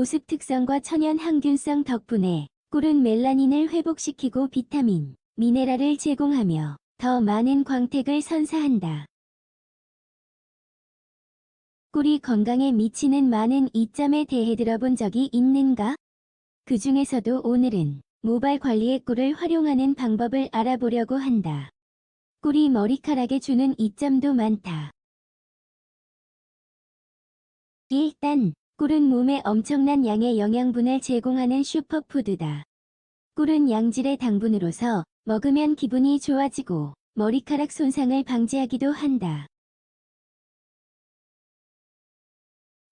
보습 특성과 천연 항균성 덕분에 꿀은 멜라닌을 회복시키고 비타민, 미네랄을 제공하며 더 많은 광택을 선사한다. 꿀이 건강에 미치는 많은 이점에 대해 들어본 적이 있는가? 그 중에서도 오늘은 모발 관리에 꿀을 활용하는 방법을 알아보려고 한다. 꿀이 머리카락에 주는 이점도 많다. 일단 꿀은 몸에 엄청난 양의 영양분을 제공하는 슈퍼푸드다. 꿀은 양질의 당분으로서 먹으면 기분이 좋아지고 머리카락 손상을 방지하기도 한다.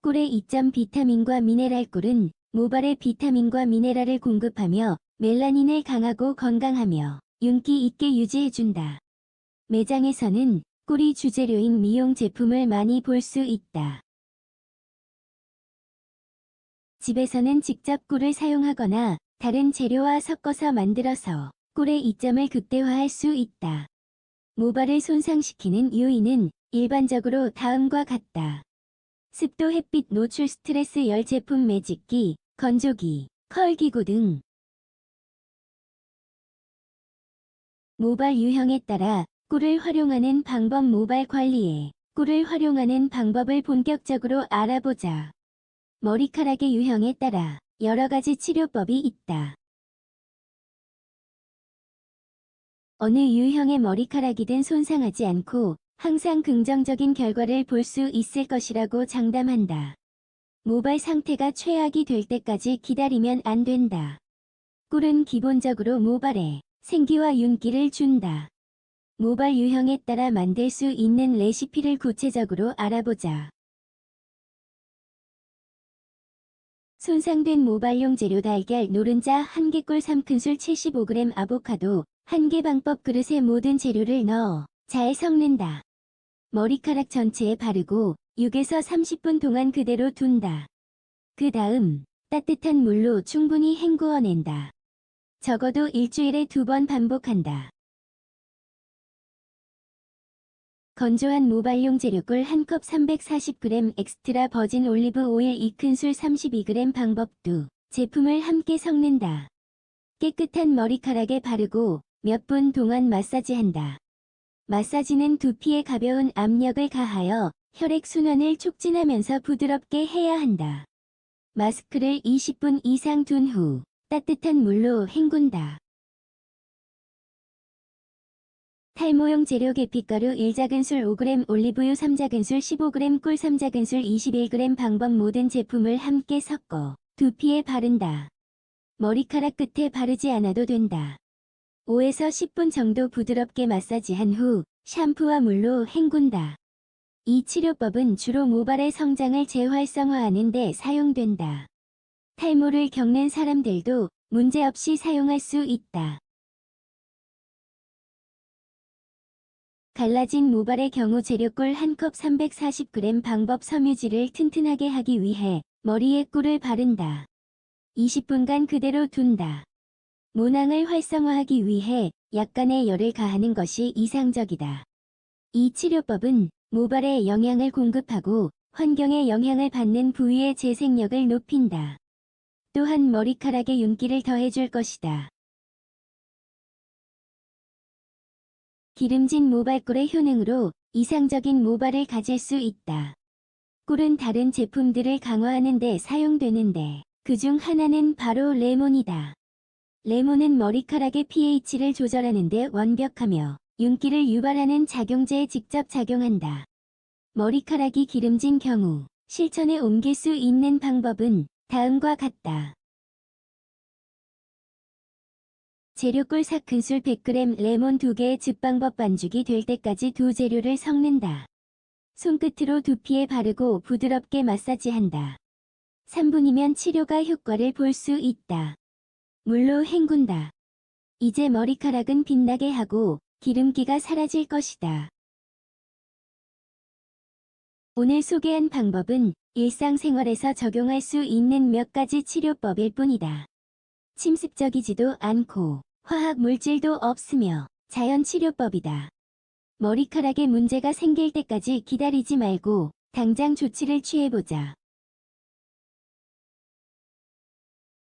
꿀의 이점 비타민과 미네랄 꿀은 모발에 비타민과 미네랄을 공급하며 멜라닌을 강하고 건강하며 윤기 있게 유지해준다. 매장에서는 꿀이 주재료인 미용 제품을 많이 볼 수 있다. 집에서는 직접 꿀을 사용하거나 다른 재료와 섞어서 만들어서 꿀의 이점을 극대화할 수 있다. 모발을 손상시키는 요인은 일반적으로 다음과 같다. 습도 햇빛 노출 스트레스 열 제품 매직기, 건조기, 컬기구 등 모발 유형에 따라 꿀을 활용하는 방법 모발 관리에 꿀을 활용하는 방법을 본격적으로 알아보자. 머리카락의 유형에 따라 여러 가지 치료법이 있다. 어느 유형의 머리카락이든 손상하지 않고 항상 긍정적인 결과를 볼 수 있을 것이라고 장담한다. 모발 상태가 최악이 될 때까지 기다리면 안 된다. 꿀은 기본적으로 모발에 생기와 윤기를 준다. 모발 유형에 따라 만들 수 있는 레시피를 구체적으로 알아보자. 손상된 모발용 재료 달걀 노른자 1개 꿀 3큰술 75g 아보카도 1개 방법 그릇에 모든 재료를 넣어 잘 섞는다. 머리카락 전체에 바르고 6에서 30분 동안 그대로 둔다. 그 다음 따뜻한 물로 충분히 헹구어낸다. 적어도 일주일에 두 번 반복한다. 건조한 모발용 재료꿀 1컵 340g 엑스트라 버진 올리브 오일 2큰술 32g 방법도 제품을 함께 섞는다. 깨끗한 머리카락에 바르고 몇 분 동안 마사지한다. 마사지는 두피에 가벼운 압력을 가하여 혈액순환을 촉진하면서 부드럽게 해야 한다. 마스크를 20분 이상 둔 후 따뜻한 물로 헹군다. 탈모용 재료 계피가루 1작은술 5g 올리브유 3작은술 15g 꿀 3작은술 21g 방법 모든 제품을 함께 섞어 두피에 바른다. 머리카락 끝에 바르지 않아도 된다. 5에서 10분 정도 부드럽게 마사지한 후 샴푸와 물로 헹군다. 이 치료법은 주로 모발의 성장을 재활성화하는 데 사용된다. 탈모를 겪는 사람들도 문제없이 사용할 수 있다. 갈라진 모발의 경우 재료꿀 1컵 340g 방법 섬유질을 튼튼하게 하기 위해 머리에 꿀을 바른다. 20분간 그대로 둔다. 모낭을 활성화하기 위해 약간의 열을 가하는 것이 이상적이다. 이 치료법은 모발에 영양을 공급하고 환경에 영향을 받는 부위의 재생력을 높인다. 또한 머리카락에 윤기를 더해줄 것이다. 기름진 모발꿀의 효능으로 이상적인 모발을 가질 수 있다. 꿀은 다른 제품들을 강화하는 데 사용되는데 그 중 하나는 바로 레몬이다. 레몬은 머리카락의 pH를 조절하는 데 완벽하며 윤기를 유발하는 작용제에 직접 작용한다. 머리카락이 기름진 경우 실천에 옮길 수 있는 방법은 다음과 같다. 재료꿀 4큰술 100g 레몬 2개의 즙방법 반죽이 될 때까지 두 재료를 섞는다. 손끝으로 두피에 바르고 부드럽게 마사지한다. 3분이면 치료가 효과를 볼 수 있다. 물로 헹군다. 이제 머리카락은 빛나게 하고 기름기가 사라질 것이다. 오늘 소개한 방법은 일상생활에서 적용할 수 있는 몇 가지 치료법일 뿐이다. 침습적이지도 않고 화학 물질도 없으며 자연 치료법이다. 머리카락에 문제가 생길 때까지 기다리지 말고 당장 조치를 취해보자.